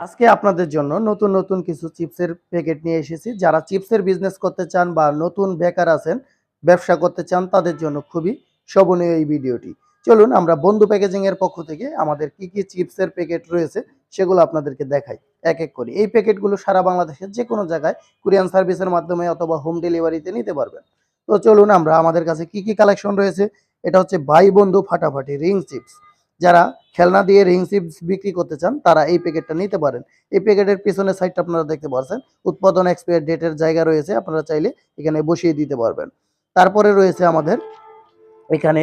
আজকে আপনাদের জন্য নতুন নতুন কিছু চিপসের প্যাকেট নিয়ে এসেছি। যারা চিপসের বিজনেস করতে চান বা নতুন বেকার আছেন, ব্যবসা করতে চান, তাদের জন্য খুবই শোভনীয় এই ভিডিওটি। চলুন, আমরা বন্ধু প্যাকেজিং এর পক্ষ থেকে আমাদের কি কি চিপসের প্যাকেট রয়েছে, সেগুলো আপনাদেরকে দেখাই। এক এক করে। এই প্যাকেটগুলো সারা বাংলাদেশের যে কোনো জায়গায় কুরিয়ান সার্ভিসের মাধ্যমে অথবা হোম ডেলিভারিতে নিতে পারবেন। তো চলুন, আমরা আমাদের কাছে কি কি কালেকশন রয়েছে, এটা হচ্ছে ভাই বন্ধু ফাটাফাটি রিং চিপস। যারা খেলনা দিয়ে রিং চিপস বিক্রি করতে চান, তারা এই প্যাকেটটা নিতে পারেন। এই প্যাকেটের পিছনের সাইডটা আপনারা দেখতে পাচ্ছেন উৎপাদন এক্সপায়ার ডেটের জায়গা রয়েছে, আপনারা চাইলে এখানে বসিয়ে দিতে পারবেন। তারপরে রয়েছে আমাদের এখানে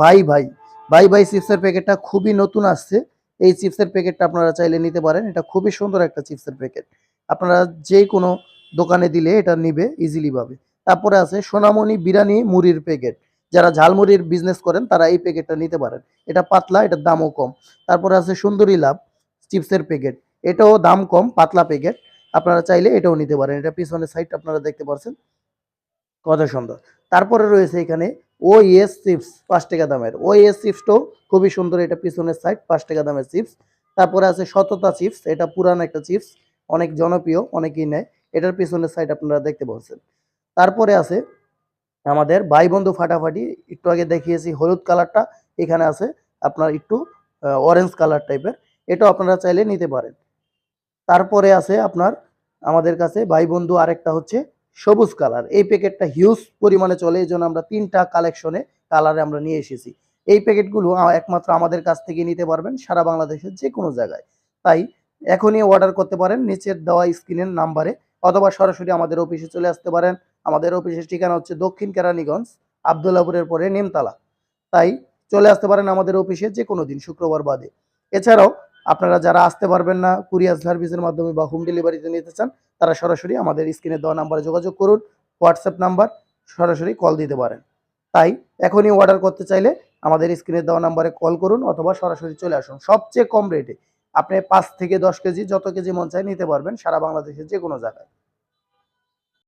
বাই ভাই বাই ভাই চিপসের প্যাকেটটা খুবই নতুন আসছে। এই চিপসের প্যাকেটটা আপনারা চাইলে নিতে পারেন। এটা খুবই সুন্দর একটা চিপসের প্যাকেট। আপনারা যে কোনো দোকানে দিলে এটা নিবে ইজিলি পাবে। তারপরে আছে সোনামণি বিরিয়ানি মুড়ির প্যাকেট। যারা ঝালমুড়ির বিজনেস করেন, তারা এই প্যাকেটটা নিতে পারেন। এটা পাতলা, এটার দামও কম। তারপরে আছে সুন্দরী লাভ, চিপসের প্যাকেট এটাও দাম কম, পাতলা প্যাকেট আপনারা চাইলে এটাও নিতে পারেন। এটা পিছনের সাইড আপনারা দেখতে পাচ্ছেন কত সুন্দর। তারপরে রয়েছে এখানে ও এস চিপস পাঁচ টাকা দামের। ও এস চিপসটাও খুবই সুন্দর, এটা পিছনের সাইড পাঁচ টাকা দামের চিপস তারপরে আছে সততা চিপস এটা পুরান একটা চিপস অনেক জনপ্রিয়, অনেকেই নেয়। এটার পিছনের সাইড আপনারা দেখতে পাচ্ছেন তারপরে আছে আমাদের ভাই বন্ধু ফাটাফাটি, একটু আগে দেখিয়েছি হলুদ কালারটা, এখানে আছে আপনার একটু অরেঞ্জ কালার টাইপের এটাও আপনারা চাইলে নিতে পারেন। তারপরে আছে আপনার, আমাদের কাছে ভাই বন্ধু আরেকটা হচ্ছে সবুজ কালার এই প্যাকেটটা হিউজ পরিমাণে চলে, এই জন্য আমরা তিনটা কালেকশনে কালারে আমরা নিয়ে এসেছি। এই প্যাকেটগুলো একমাত্র আমাদের কাছ থেকে নিতে পারবেন সারা বাংলাদেশের যে কোনো জায়গায়। তাই এখনই অর্ডার করতে পারেন, নিচের দেওয়া স্ক্রিনের নাম্বারে অথবা সরাসরি আমাদের অফিসে চলে আসতে পারেন। আমাদের অফিসের ঠিকানা হচ্ছে দক্ষিণ কেরানীগঞ্জ, আবদুল্লাপুরের পরে নেমতলা। তাই চলে আসতে পারেন আমাদের অফিসে যে কোনো দিন, শুক্রবার বাদে। এছাড়াও আপনারা যারা আসতে পারবেন না, কুরিয়ার সার্ভিসের মাধ্যমে বা হোম ডেলিভারিতে নিতে চান, তারা সরাসরি আমাদের স্ক্রিনে দেওয়া নাম্বারে যোগাযোগ করুন, হোয়াটসঅ্যাপ নাম্বার, সরাসরি কল দিতে পারেন। তাই এখনই অর্ডার করতে চাইলে আমাদের স্ক্রিনে দেওয়া নাম্বারে কল করুন অথবা সরাসরি চলে আসুন। সবচেয়ে কম রেটে আপনি পাঁচ থেকে দশ কেজি, যত কেজি মন চাই নিতে পারবেন সারা বাংলাদেশের যে কোনো জায়গায়।